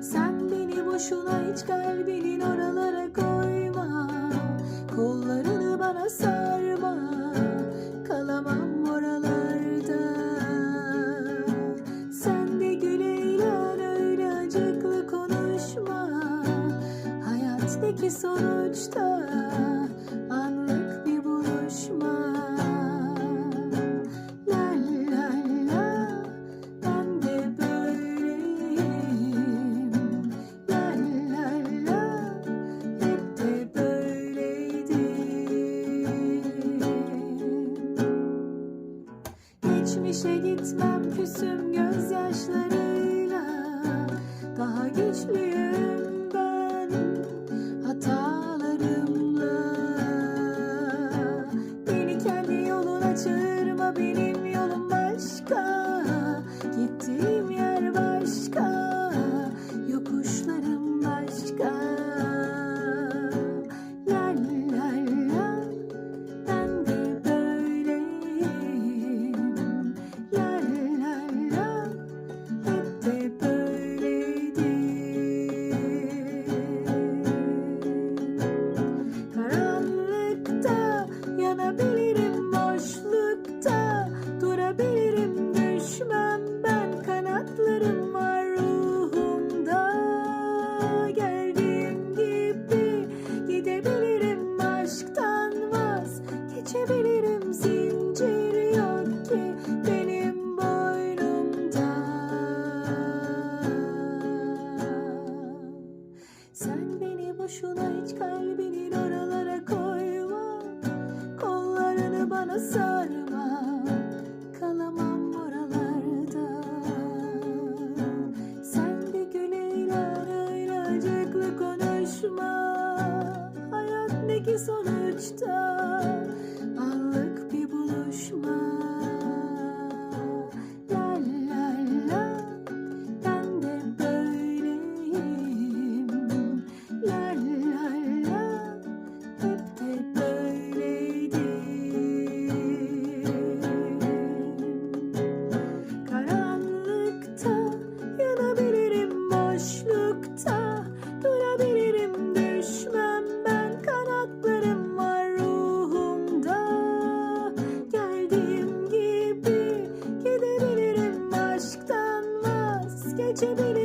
Sen beni boşuna hiç kalbinin oralara koyma. Kollarını bana sarma. Kalamam oralarda. Sen de güle eğlen öyle acıklı konuşma. Hayattaki sonuçta Gitmem küsüm gözyaşlarıyla Daha güçlüyüm Geçebilirim zincir yok ki benim boynumda. Sen beni boşuna hiç kalbinin oralara koyma Kollarını bana sarma Kalamam oralarda. Sen güleyler öyle acıklı konuşma Hayattaki sonuçta Get you ready.